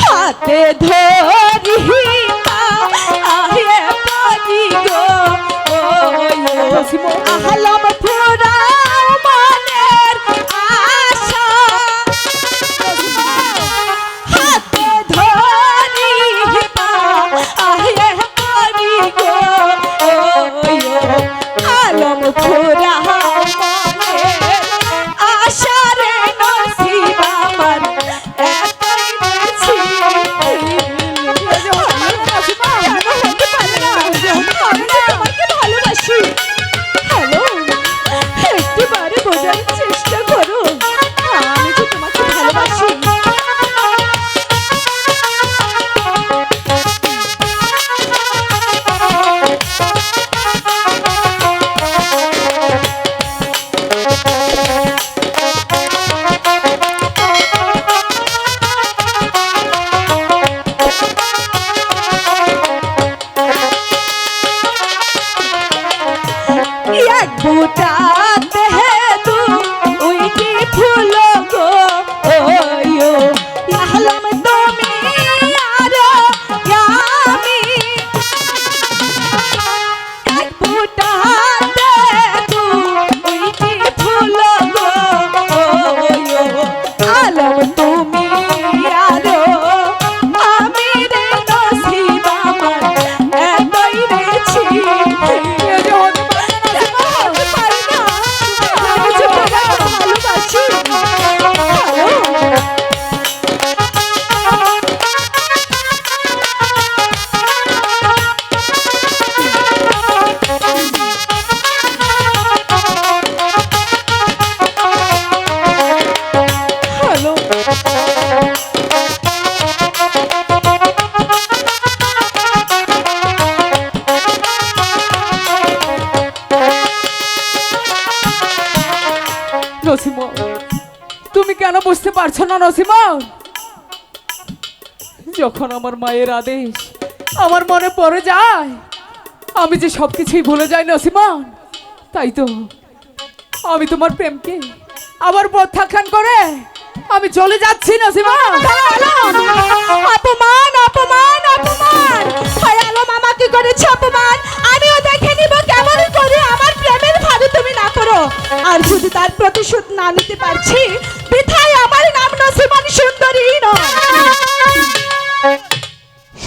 হাতে ধরি আহে পানি গো। এক নসিম তুমি কেন বুঝতে পারছ না নসিম যখন আমার মায়ের আদেশ আমার মনে পড়ে যায় আমি যে সব কিছুই ভুলে যাই নসিমন তাই তো আমি তোমার প্রেমকে আবার প্রত্যাখ্যান করে আমি চলে যাচ্ছি নসিমা অপমান অপমান অপমান তার প্রতিশোধ না নিতে পারছি। বৃথায় আমার নাম নসিমন সুন্দরী নয়।